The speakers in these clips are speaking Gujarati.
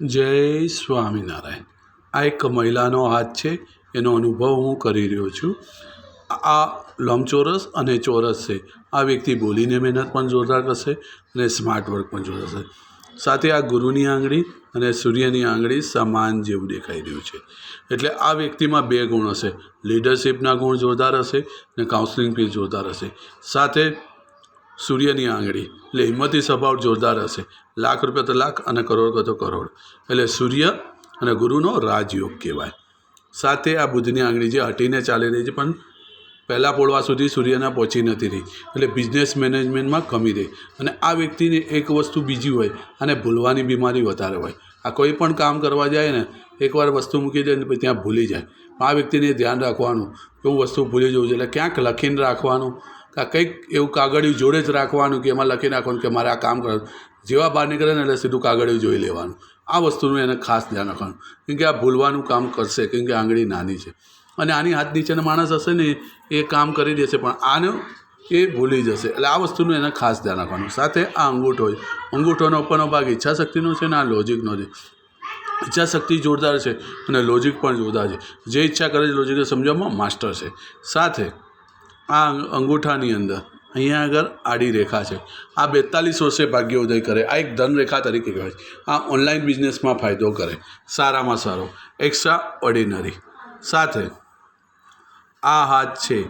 જય સ્વામિનારાયણ. આ એક મહિલાનો હાથ છે, એનો અનુભવ હું કરી રહ્યો છું. આ લંબચોરસ અને ચોરસ છે. આ વ્યક્તિ બોલીને મહેનત પણ જોરદાર કરશે અને સ્માર્ટ વર્ક પણ જોરદાર કરશે. સાથે આ ગુરુની આંગળી અને સૂર્યની આંગળી સમાન જેવું દેખાઈ રહ્યું છે. એટલે આ વ્યક્તિમાં બે ગુણ હશે. લીડરશિપના ગુણ જોરદાર હશે અને કાઉન્સલિંગ બી જોરદાર હશે. સાથે સૂર્યની આંગળી. એટલે હિંમતી સ્વભાવ જોરદાર હશે. લાખ રૂપિયા તો લાખ અને કરોડ તો કરોડ. એટલે સૂર્ય અને ગુરુનો રાજયોગ કહેવાય. સાથે આ બુધની આંગળી જે હટીને ચાલી રહી છે, પણ પહેલાં પોળવા સુધી સૂર્યના પહોંચી નથી રહી. એટલે બિઝનેસ મેનેજમેન્ટમાં કમી રહી. અને આ વ્યક્તિને એક વસ્તુ બીજી હોય અને ભૂલવાની બીમારી વધારે હોય. આ કોઈ પણ કામ કરવા જાય ને, એકવાર વસ્તુ મૂકી દે ને ત્યાં ભૂલી જાય. આ વ્યક્તિને ધ્યાન રાખવાનું કે વસ્તુ ભૂલી જવું છે. એટલે ક્યાંક લખીને રાખવાનું. કાં કંઈક એવું કાગળિયું જોડે જ રાખવાનું કે એમાં લખી નાખવાનું કે મારે આ કામ કરવાનું જેવા બહાર નીકળે ને એટલે સીધું કાગળિયું જોઈ લેવાનું. આ વસ્તુનું એને ખાસ ધ્યાન રાખવાનું. કેમ કે આ ભૂલવાનું કામ કરશે, કેમ કે આંગળી નાની છે. અને આની હાથ નીચેનો માણસ હશે ને, એ કામ કરી દેશે, પણ આને એ ભૂલી જશે. એટલે આ વસ્તુનું એને ખાસ ધ્યાન રાખવાનું. સાથે આ અંગૂઠો અંગૂઠોનો ઉપરનો ભાગ ઈચ્છાશક્તિનો છે ને આ લોજિકનો છે. ઈચ્છાશક્તિ જોરદાર છે અને લોજિક પણ જોરદાર છે. જે ઈચ્છા કરે છે લોજિક સમજવામાં માસ્ટર છે. સાથે આ અંગૂઠાની અંદર. અહીંયા આગળ આડી રેખા છે. આ બેતાલીસ વર્ષે ભાગ્યોદય કરે. આ એક ધનરેખા તરીકે કહેવાય છે. આ ઓનલાઈન બિઝનેસમાં ફાયદો કરે. સારામાં સારો. એક્સ્ટ્રા ઓર્ડિનરી સાથે આ હાથ છે.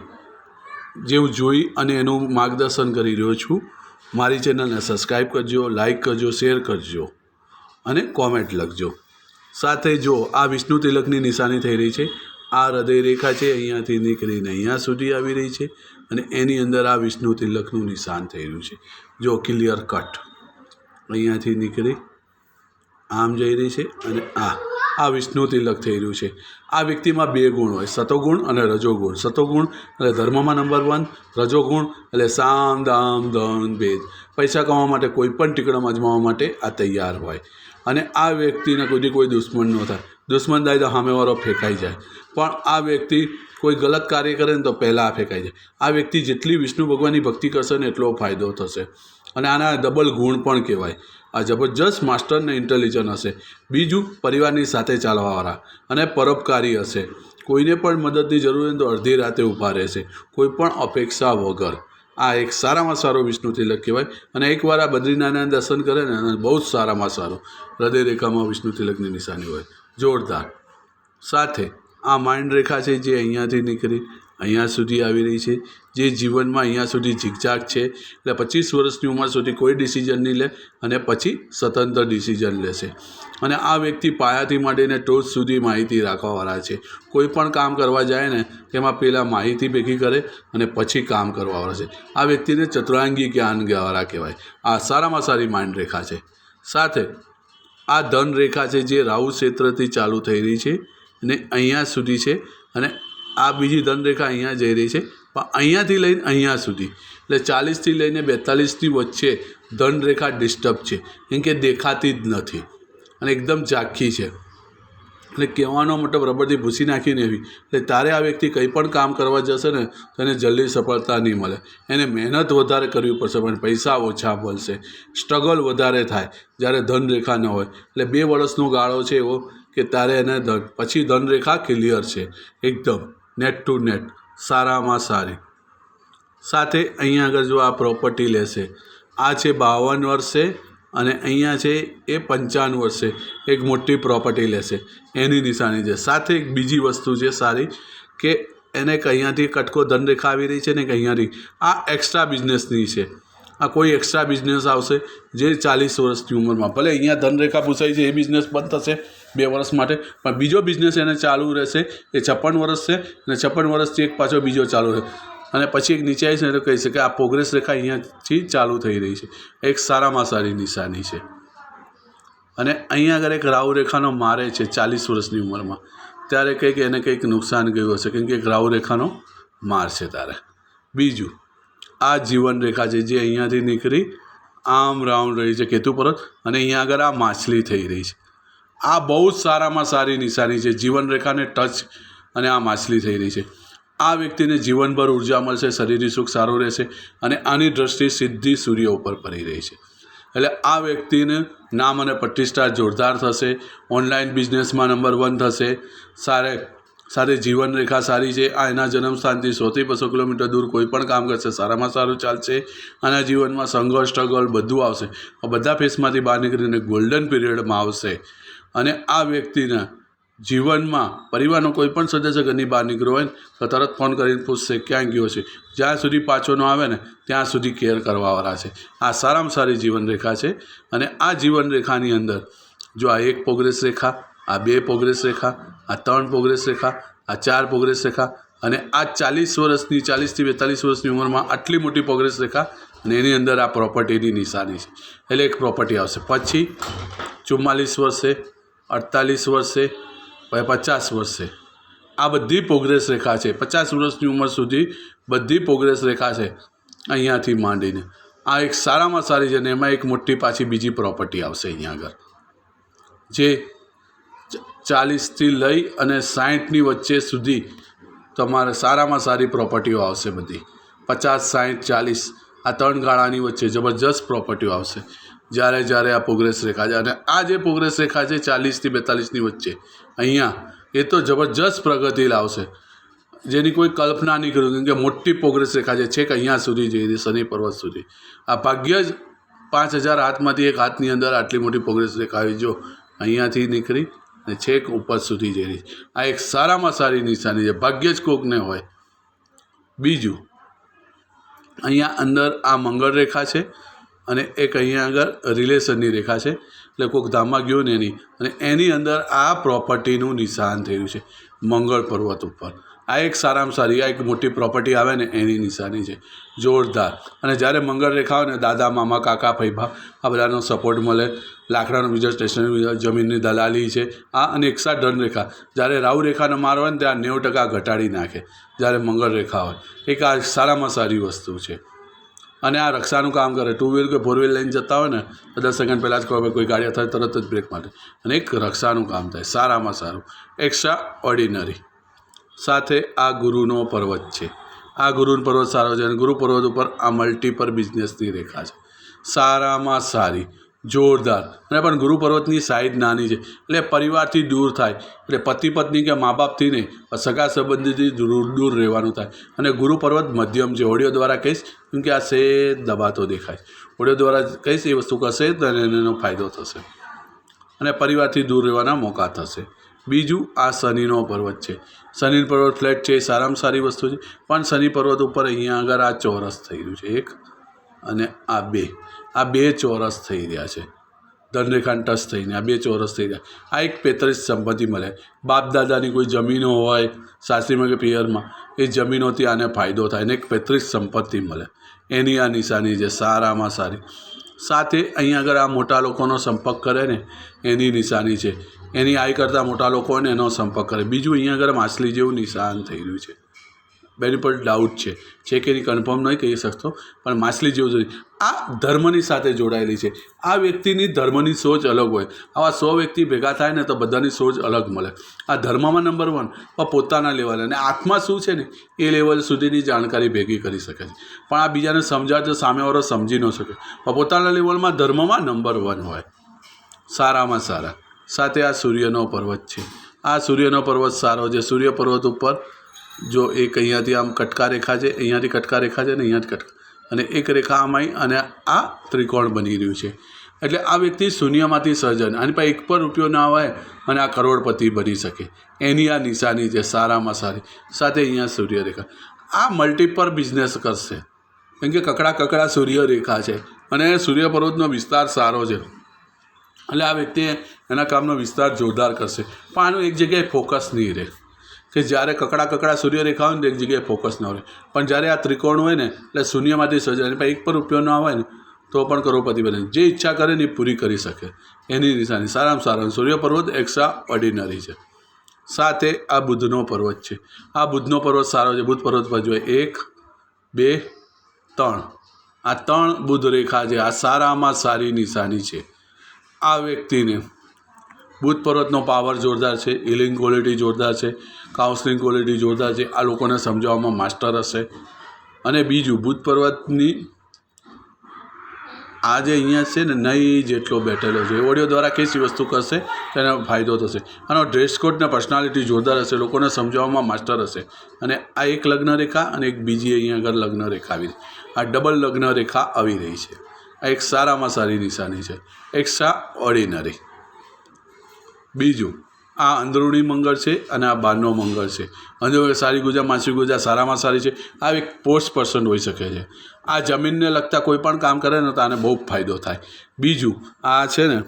જેવું જોઈ અને એનું માર્ગદર્શન કરી રહ્યો છું. મારી ચેનલને સબસ્ક્રાઈબ કરજો લાઇક કરજો શેર કરજો અને કોમેન્ટ લખજો. સાથે જો આ વિષ્ણુ તિલકની નિશાની થઈ રહી છે. આ હૃદય રેખા છે, અહીંયાથી નીકળીને અહીંયા સુધી આવી રહી છે અને એની અંદર આ વિષ્ણુ તિલકનું નિશાન રહ્યું છે. જો ક્લિયર કટ અહીંયાથી નીકળી આમ જઈ રહી છે અને આ આ વિષ્ણુ તિલક થઈ રહ્યું છે. આ વ્યક્તિમાં બે ગુણ હોય, સતોગુણ અને રજોગુણ. સતોગુણ એટલે ધર્મમાં નંબર વન રજોગુણ એટલે સામ, દામ, ધન, ભેદ. પૈસા કમાવા માટે કોઈ પણ ટીકડમ અજમાવા માટે આ તૈયાર હોય. અને આ વ્યક્તિને કોઈ કોઈ દુશ્મન ન થાય. દુશ્મન દાય તો સામેવાળો ફેંકાઈ જાય. પણ આ વ્યક્તિ કોઈ ગલત કાર્ય કરે ને તો પહેલાં આ ફેંકાઈ જાય. આ વ્યક્તિ જેટલી વિષ્ણુ ભગવાનની ભક્તિ કરશે ને એટલો ફાયદો થશે. અને આના ડબલ ગુણ પણ કહેવાય. આ જબરજસ્ત માસ્ટર ને ઇન્ટેલિજન્ટ હશે. બીજું પરિવારની સાથે ચાલવાવાળા. અને પરોપકારી હશે. કોઈને પણ મદદની જરૂર હોય તો અડધી રાતે ઊભા રહેશે. કોઈ પણ અપેક્ષા વગર. આ એક સારામાં સારો વિષ્ણુ તિલક કહેવાય. અને એકવાર આ બદ્રીનારાયણ દર્શન કરે ને બહુ જ સારામાં સારો. હૃદય રેખામાં વિષ્ણુ તિલકની નિશાની હોય. જોરદાર. સાથે આ માઇન્ડ રેખા છે જે અહીંયાથી નીકળી, અહીંયા સુધી આવી રહી છે, જે જીવનમાં અહીંયા સુધી ઝીકઝાક છે. એટલે પચીસ વર્ષની ઉંમર સુધી કોઈ ડિસિઝન નહીં લે અને પછી સ્વતંત્ર ડિસિઝન લેશે. અને આ વ્યક્તિ પાયાથી માંડીને ટોચ સુધી માહિતી રાખવાવાળા છે. કોઈ પણ કામ કરવા જાય ને, તેમાં પહેલાં માહિતી ભેગી કરે અને પછી કામ કરવાવાળા છે. આ વ્યક્તિને ચતુરાંગી જ્ઞાન વાળા કહેવાય. આ સારામાં સારી માઇન્ડ રેખા છે. સાથે આ ધન રેખા છે જે રાહુ ક્ષેત્રથી ચાલુ થઈ રહી છે અને અહીંયા સુધી છે અને આ બીજી ધનરેખા અહીંયા જઈ રહી છે. પણ અહીંયાથી લઈને અહીંયા સુધી. એટલે ચાલીસથી લઈને બેતાલીસની વચ્ચે ધનરેખા ડિસ્ટર્બ છે. કેમ કે દેખાતી જ નથી. અને એકદમ ઝાંખી છે. એટલે કહેવાનો મતલબ રબરથી ભૂસી નાખીને એવી. એટલે તારે આ વ્યક્તિ કંઈ પણ કામ કરવા જશે ને તો એને જલ્દી સફળતા નહીં મળે. એને મહેનત વધારે કરવી પડશે, પણ પૈસા ઓછા મળશે. સ્ટ્રગલ વધારે થાય જ્યારે ધનરેખા ન હોય. એટલે બે વર્ષનો ગાળો છે એવો કે તારે એને ધન પછી ધનરેખા ક્લિયર છે. એકદમ નેટ ટુ નેટ, સારામાં સારી. સાથે અહીંયા આગળ જો આ પ્રોપર્ટી લેશે, આ છે બાવન વર્ષે અને અહીંયા છે એ પંચાવન વર્ષે એક મોટી પ્રોપર્ટી લેશે. એની નિશાની છે. સાથે એક બીજી વસ્તુ છે સારી કે એને કે અહીંયાથી કટકો ધનરેખા આવી રહી છે ને કે અહીંયાથી. આ એક્સ્ટ્રા બિઝનેસની છે. આ કોઈ એક્સ્ટ્રા બિઝનેસ આવશે જે ચાલીસ વર્ષની ઉંમરમાં. ભલે અહીંયા ધનરેખા પૂછાઈ છે, એ બિઝનેસ બંધ થશે બે વર્ષ માટે. પણ બીજો બિઝનેસ એને ચાલુ રહેશે. એ છપ્પન વર્ષ છે અને છપ્પન વર્ષથી એક પાછો બીજો ચાલુ રહે. અને પછી એક નીચે આવી ને તો કહી શકે આ પ્રોગ્રેસ રેખા અહીંયાથી ચાલુ થઈ રહી છે. એક સારામાં સારી નિશાની છે. અને અહીંયા આગળ એક રાહુ રેખાનો મારે છે ચાલીસ વર્ષની ઉંમરમાં. ત્યારે કંઈક એને કંઈક નુકસાન ગયું હશે. કેમ કે એક રાહુ રેખાનો માર છે તારે. બીજું, આ જીવન રેખા છે જે અહીંયાથી નીકળી આમ રાઉન્ડ રહી છે કેતુ પર્વત અને અહીંયા આગળ આ માછલી થઈ રહી છે. આ બહુ જ સારામાં સારી નિશાની છે. જીવન રેખાને ટચ અને આ માછલી થઈ રહી છે. આ વ્યક્તિને જીવનભર ઊર્જા મળશે, શરીરની સુખ સારું રહેશે અને આની દ્રષ્ટિ સીધી સૂર્ય ઉપર પડી રહી છે. એટલે આ વ્યક્તિને નામ અને પ્રતિષ્ઠા જોરદાર થશે, ઓનલાઈન બિઝનેસમાં નંબર વન થશે, સારે સારી જીવન રેખા સારી છે, આ એના જન્મસ્થાનથી સોથી બસો કિલોમીટર દૂર કોઈ પણ કામ કરશે, સારામાં સારું ચાલશે, આના જીવનમાં સંઘર્ષ સ્ટ્રગલ બધું આવશે. બધા ફેસમાંથી બહાર નીકળીને ગોલ્ડન પીરિયડમાં આવશે. અને આ વ્યક્તિના જીવનમાં પરિવારનો કોઈ પણ સદસ્ય ઘરની બહાર નીકળ્યો હોય તો તરત ફોન કરીને પૂછશે, ક્યાં ગયો છે? જ્યાં સુધી પાછો ન આવે ને, ત્યાં સુધી કેર કરવાવાળા છે. આ સારામાં સારી જીવનરેખા છે અને આ જીવનરેખાની અંદર જો આ એક પ્રોગ્રેસ રેખા, આ બે પ્રોગ્રેસ રેખા, આ ત્રણ પ્રોગ્રેસ રેખા, આ ચાર પ્રોગ્રેસ રેખા અને આ ચાલીસ વર્ષની ચાલીસથી બેતાલીસ વર્ષની ઉંમરમાં આટલી મોટી પ્રોગ્રેસ રેખા અને એની અંદર આ પ્રોપર્ટીની નિશાની છે. એટલે એક પ્રોપર્ટી આવશે. પછી ચુમ્માલીસ વર્ષે, અડતાલીસ વર્ષે પચાસ વર્ષે. આ બધી પ્રોગ્રેસ રેખા છે. પચાસ વર્ષની ઉંમર સુધી બધી પ્રોગ્રેસ રેખા છે અહીંયાથી માંડીને. આ એક સારામાં સારી છે ને એમાં એક મોટી પાછી બીજી પ્રોપર્ટી આવશે અહીંયા આગળ. જે ચાલીસથી લઈ અને સાહીઠની વચ્ચે સુધી તમારે સારામાં સારી પ્રોપર્ટીઓ આવશે બધી. પચાસ, સાહીઠ, ચાલીસ આ ત્રણ ગાળાની વચ્ચે જબરજસ્ત પ્રોપર્ટીઓ આવશે. જ્યારે જ્યારે આ પ્રોગ્રેસ રેખા છે. અને આ જે પ્રોગ્રેસ રેખા છે, ચાલીસથી બેતાલીસની વચ્ચે. અહીંયા એ તો જબરજસ્ત પ્રગતિ લાવશે. જેની કોઈ કલ્પના નહીં કરું કે મોટી પ્રોગ્રેસ રેખા છે. છેક અહીંયા સુધી જઈ રહી, શનિ પર્વત સુધી. આ ભાગ્ય જ પાંચ હજાર હાથમાંથી એક હાથની અંદર આટલી મોટી પ્રોગ્રેસ રેખા આવી. જો અહીંયાથી નીકળી અને છેક ઉપર સુધી જઈ રહી. આ એક સારામાં સારી નિશાની છે. ભાગ્ય જ કોકને હોય. બીજું, અહીંયા અંદર આ મંગળ રેખા છે. અને એક અહીંયા આગળ રિલેશનની રેખા છે. એટલે કોઈક ધામમાં ગયો ને એની. અને એની અંદર આ પ્રોપર્ટીનું નિશાન થયું છે, મંગળ પર્વત ઉપર. આ એક સારામાં સારી, આ એક મોટી પ્રોપર્ટી આવે ને એની નિશાની છે. જોરદાર. અને જ્યારે મંગળ રેખા હોય ને, દાદા, મામા, કાકા ભાઈભા આ બધાનો સપોર્ટ મળે. લાકડાનો બીજો સ્ટેશનરી જમીનની દલાલી છે. આ અને એકસા ધન રેખા. જ્યારે રાહુ રેખાનો માર હોય ને ત્યાં નેવું ટકા ઘટાડી નાખે. જ્યારે મંગળ રેખા હોય. એક આ સારામાં સારી વસ્તુ છે. અને આ રક્ષાનું કામ કરે. ટુ વ્હીલ કે ફોર વ્હીલ લઈને જતા હોય ને, તો દસ સેકન્ડ પહેલાં જ ખબર કોઈ ગાડી થાય તરત જ બ્રેક મારે. અને એક રક્ષાનું કામ થાય, સારામાં સારું. એક્સ્ટ્રા ઓર્ડિનરી સાથે આ ગુરુનો પર્વત છે. આ ગુરુનો પર્વત સારો છે અને ગુરુ પર્વત ઉપર આ મલ્ટીપર બિઝનેસની રેખા છે. સારામાં સારી. જોરદાર. અને પણ ગુરુ પર્વતની સાઈઝ નાની છે. એટલે પરિવારથી દૂર થાય. એટલે પતિ પત્ની કે મા બાપથી નહીં સગા સંબંધીથી દૂર દૂર રહેવાનું થાય. અને ગુરુ પર્વત મધ્યમ છે. ઓડિયો દ્વારા કહીશ, કેમ કે આ સે દબાતો દેખાય. ઓડિયો દ્વારા કહીશ, એ વસ્તુ કરશે તો એને એનો ફાયદો થશે. અને પરિવારથી દૂર રહેવાના મોકા થશે. બીજું, આ શનિનો પર્વત છે. શનિ પર્વત ફ્લેટ છે. એ સારામાં સારી વસ્તુ છે. પણ શનિ પર્વત ઉપર અહીંયા આગળ આ ચોરસ થઈ રહ્યું છે. એક અને આ બે. આ બે ચોરસ થઈ રહ્યા છે. ધનરેખાન ટચ થઈને આ બે ચોરસ થઈ રહ્યા. આ એક પેત્રીસ સંપત્તિ મળે. બાપ દાદાની કોઈ જમીનો હોય, સાસરીમાં કે પિયરમાં, એ જમીનોથી આને ફાયદો થાય ને એક પેત્રીસ સંપત્તિ મળે. એની આ નિશાની છે, સારામાં સારી. સાથે અહીંયા આગળ આ મોટા લોકોનો સંપર્ક કરે ને, એની નિશાની છે. એની આઈ કરતાં મોટા લોકો હોય ને એનો સંપર્ક કરે. બીજું અહીંયા આગળ માછલી જેવું નિશાન થઈ રહ્યું છે. બેની પર ડાઉટ છે. છે કે એની કન્ફર્મ નહીં કહી શકતો, પણ માછલી જેવું જોઈએ આ ધર્મની સાથે જોડાયેલી છે. આ વ્યક્તિની ધર્મની સોચ અલગ હોય. આવા સો વ્યક્તિ ભેગા થાય ને તો બધાની સોચ અલગ મળે. આ ધર્મમાં નંબર વન પણ પોતાના લેવલે અને આત્મા શું છે ને, એ લેવલ સુધીની જાણકારી ભેગી કરી શકે છે. પણ આ બીજાને સમજાવે સામેવાળો સમજી ન શકે. પણ પોતાના લેવલમાં ધર્મમાં નંબર વન હોય. સારામાં સારા. સાથે આ સૂર્યનો પર્વત છે. આ સૂર્યનો પર્વત સારો છે. સૂર્ય પર્વત ઉપર જો એક અહીંયાથી આમ કટકા રેખા છે, અહીંયાથી કટકા રેખા છે ને અહીંયાથી કટકા. અને એક રેખા આમ આવી અને આ ત્રિકોણ બની રહ્યું છે. એટલે આ વ્યક્તિ શૂન્યમાંથી સર્જન આની પાસે એક પણ રૂપિયો ના આવે અને આ કરોડપતિ બની શકે. એની આ નિશાની છે, સારામાં સારી. સાથે અહીંયા સૂર્યરેખા. આ મલ્ટીપર બિઝનેસ કરશે. કેમ કે કકડા કકડા સૂર્યરેખા છે અને સૂર્યપર્વતનો વિસ્તાર સારો છે. એટલે આ વ્યક્તિએ એના કામનો વિસ્તાર જોરદાર કરશે. પણ આનું એક જગ્યાએ ફોકસ નહીં રહે. કે જ્યારે કકડા કકડા સૂર્યરેખા હોય ને એક જગ્યાએ ફોકસ ન રહે પણ જ્યારે આ ત્રિકોણ હોય ને, એટલે શૂન્યમાંથી સર્જાય પણ એક પર રૂપિયો ન આવે ને, તો પણ કરોડપતિ બને. જે ઈચ્છા કરે ને એ પૂરી કરી શકે. એની નિશાની. સારામાં સારા સૂર્ય પર્વત એક્સ્ટ્રા ઓર્ડિનરી છે. સાથે આ બુદ્ધનો પર્વત છે. આ બુદ્ધનો પર્વત સારો છે. બુધ પર્વત પર જોઈએ એક, બે, ત્રણ. આ ત્રણ બુદ્ધ રેખા છે. આ સારામાં સારી નિશાની છે. આ વ્યક્તિને બુધ પર્વતનો પાવર જોરદાર છે હિલિંગ ક્વોલિટી જોરદાર છે કાઉન્સલિંગ ક્વોલિટી જોરદાર છે, આ લોકોને સમજાવવામાં માસ્ટર હશે. અને બીજું બુધ પર્વતની આ જે અહીંયા છે ને નહીં જેટલો બેઠેલો છે ઓડિયો દ્વારા કેસી વસ્તુ કરશે, તેનો ફાયદો થશે. આનો ડ્રેસ કોડ ને પર્સનાલિટી જોરદાર હશે, લોકોને સમજાવવામાં માસ્ટર હશે. અને આ એક લગ્ન રેખા અને એક બીજી અહીંયા આગળ લગ્ન રેખા આવી આ ડબલ લગ્ન રેખા આવી રહી છે. આ એક સારામાં સારી નિશાની છે. એક્સ્ટ્રા ઓર્ડિનરી બીજું, આ અંદરૂણી મંગળ છે અને આ બહારનો મંગળ છે. અંદર સારી ગુજા માનસિક ગુજા, સારામાં સારી છે આ એક પોસ્ટ પર્સન હોઈ શકે છે. આ જમીનને લગતા કોઈ પણ કામ કરે ને તો આને બહુ ફાયદો થાય. બીજું, આ છે ને,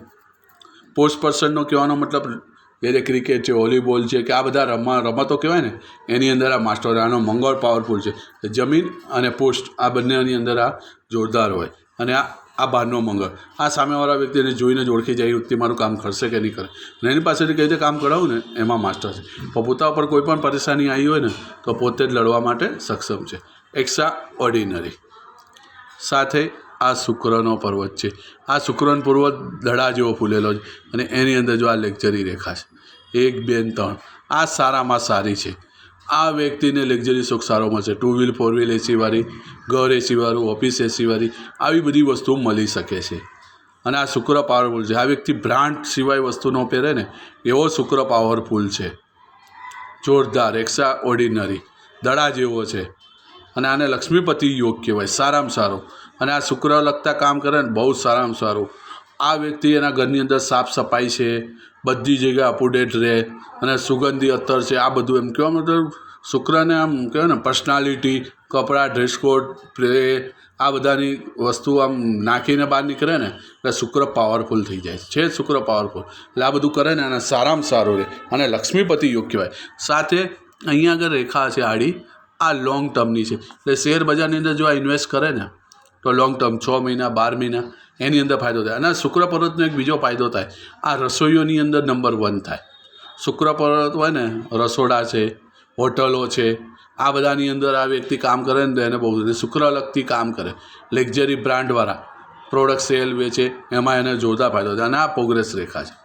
પોસ્ટ પર્સનનો કહેવાનો મતલબ જે ક્રિકેટ છે, વોલીબોલ છે, કે આ બધા રમવા રમતો કહેવાય ને, એની અંદર આ માસ્ટર આનો મંગળ પાવરફુલ છે. જમીન અને પોસ્ટ આ બંનેની અંદર આ જોરદાર હોય. અને આ આ બહારનો મંગળ આ સામેવાળા વ્યક્તિને જોઈને જ ઓળખી જાય એ વ્યક્તિ મારું કામ કરશે કે નહીં કરે. અને એની પાસેથી કઈ રીતે કામ કરાવું ને, એમાં માસ્ટર છે. પણ પોતા ઉપર કોઈ પણ પરેશાની આવી હોય ને, તો પોતે જ લડવા માટે સક્ષમ છે. એક્સ્ટ્રા ઓર્ડિનરી સાથે આ શુક્રનો પર્વત છે. આ શુક્રનો પર્વત દડા જેવો ફૂલેલો છે અને એની અંદર જો આ લેક્ચરી રેખા છે. એક, બે, ત્રણ. આ સારામાં સારી છે. આ વ્યક્તિને લક્ઝરી સુખ સારો મળશે. ટુ વ્હીલ ફોર વ્હીલ એસીવાળી ઘર એસીવાળું ઓફિસ એસીવાળી આવી બધી વસ્તુઓ મળી શકે છે. અને આ શુક્ર પાવરફુલ છે. આ વ્યક્તિ બ્રાન્ડ સિવાય વસ્તુ ન પહેરે ને, એવો શુક્ર પાવરફુલ છે. જોરદાર એક્સ્ટ્રા ઓર્ડિનરી દડા જેવો છે. અને આને લક્ષ્મીપતિ યોગ કહેવાય, સારામાં સારો. અને આ શુક્ર લગતા કામ કરે ને, બહુ સારામાં સારું. આ વ્યક્તિ એના ઘરની અંદર સાફ સફાઈ છે બધી જગ્યાએ અપડેટ રહે અને સુગંધી અત્તર છે, આ બધું એમ કહેવા મતલબ શુક્રને આમ કહેવાય ને પર્સનાલિટી કપડાં ડ્રેસ કોડ પ્લે આ બધાની વસ્તુ આમ નાખીને બહાર નીકળે ને, એટલે શુક્ર પાવરફુલ થઈ જાય છે શુક્ર પાવરફુલ એટલે આ બધું કરે ને, અને સારામાં સારું રહે. અને લક્ષ્મીપતિ યોગ કહેવાય સાથે અહીંયા આગળ રેખા છે આડી, આ લોંગ ટર્મની છે. એટલે શેર બજારની અંદર જો આ ઇન્વેસ્ટ કરે ને, તો લોંગ ટર્મ છ મહિના, બાર મહિના એની અંદર ફાયદો થાય. અને શુક્ર પર્વતનો એક બીજો ફાયદો થાય. આ રસોઈઓની અંદર નંબર વન થાય. શુક્ર પર્વત હોય ને, રસોડા છે, હોટલો છે, આ બધાની અંદર આ વ્યક્તિ કામ કરે ને એને બહુ શુક્ર લગતી કામ કરે. લક્ઝરી બ્રાન્ડવાળા પ્રોડક્ટ સેલ વેચે, એમાં એને જોરદાર ફાયદો થાય. અને આ પ્રોગ્રેસ રેખા છે.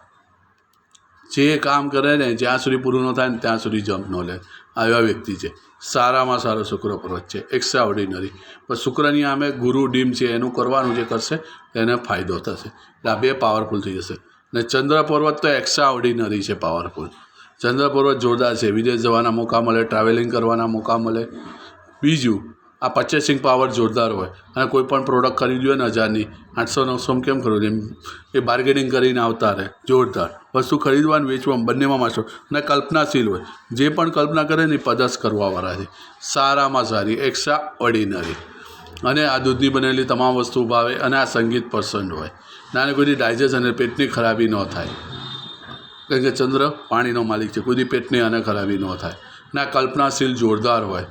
જે કામ કરે ને, જ્યાં સુધી પૂરું ન થાય ને, ત્યાં સુધી જમ્પ ન લે. આવા વ્યક્તિ છે. સારામાં સારો શુક્ર પર્વત છે. એક્સ્ટ્રા ઓર્ડિનરી પણ શુક્રની આમે ગુરુ ડીમ છે, એનું કરવાનું જે કરશે, એને ફાયદો થશે. એટલે આ બે પાવરફુલ થઈ જશે. ને ચંદ્ર પર્વત તો એક્સ્ટ્રા ઓર્ડિનરી છે પાવરફુલ ચંદ્ર પર્વત જોરદાર છે. વિદેશ જવાના મોકા મળે ટ્રાવેલિંગ કરવાના મોકા મળે. બીજું આ પર્ચેસિંગ પાવર જોરદાર હોય. અને કોઈ પણ પ્રોડક્ટ ખરીદ્યું હોય ને હજારની, આઠસો નવસોમાં કેમ ખરીદ્યું? એમ, એ બાર્ગેનિંગ કરીને આવતા રહે. જોરદાર. વસ્તુ ખરીદવાનું વેચવામાં બંનેમાં માસ્ટર અને કલ્પનાશીલ હોય. જે પણ કલ્પના કરે ને એ પદસ કરવાવાળા છે. સારામાં સારી એક્સ્ટ્રા ઓર્ડિનરી અને આ દૂધની બનેલી તમામ વસ્તુ ભાવે અને આ સંગીત પસંદ હોય. નાની કોઈની ડાયજેસ્ટ અને પેટની ખરાબી ન થાય. કારણ કે ચંદ્ર પાણીનો માલિક છે. કોઈની પેટની અને ખરાબી ન થાય. ના કલ્પનાશીલ જોરદાર હોય.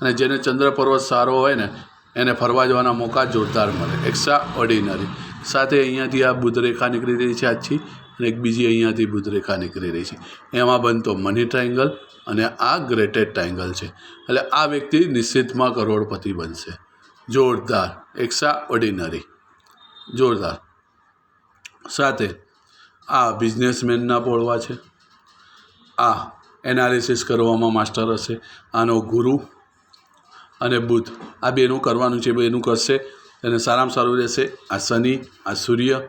અને જેને ચંદ્ર પર્વત સારો હોય ને, એને ફરવા જવાના મોકા જોરદાર મળે. એક્સ્ટ્રા ઓર્ડિનરી સાથે અહીંયાથી આ બુદ્ધરેખા નીકળી રહી છે આછી અને એક બીજી અહીંયાથી બુદ્ધરેખા નીકળી રહી છે. એમાં બનતો મની ટ્રાયંગલ અને આ ગ્રેટેડ ટ્રાયંગલ છે. એટલે આ વ્યક્તિ નિશ્ચિતમાં કરોડપતિ બનશે. જોરદાર. એક્સ્ટ્રા ઓર્ડિનરી જોરદાર. સાથે આ બિઝનેસમેનના પોળવા છે. આ એનાલિસિસ કરવામાં માસ્ટર હશે. આનો ગુરુ અને બુધ. આ બેનું કરવાનું છે બેનું કરશે. અને સારામાં સારું રહેશે. આ શનિ, આ સૂર્ય,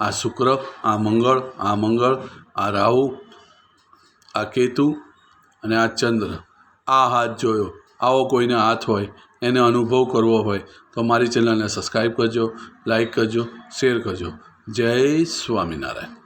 આ શુક્ર, આ મંગળ આ મંગળ, આ રાહુ, આ કેતુ અને આ ચંદ્ર. આ હાથ જોયો. આવો કોઈને હાથ હોય, એને અનુભવ કરવો હોય, તો મારી ચેનલને સબસ્ક્રાઈબ કરજો લાઈક કરજો, શેર કરજો. જય સ્વામિનારાયણ.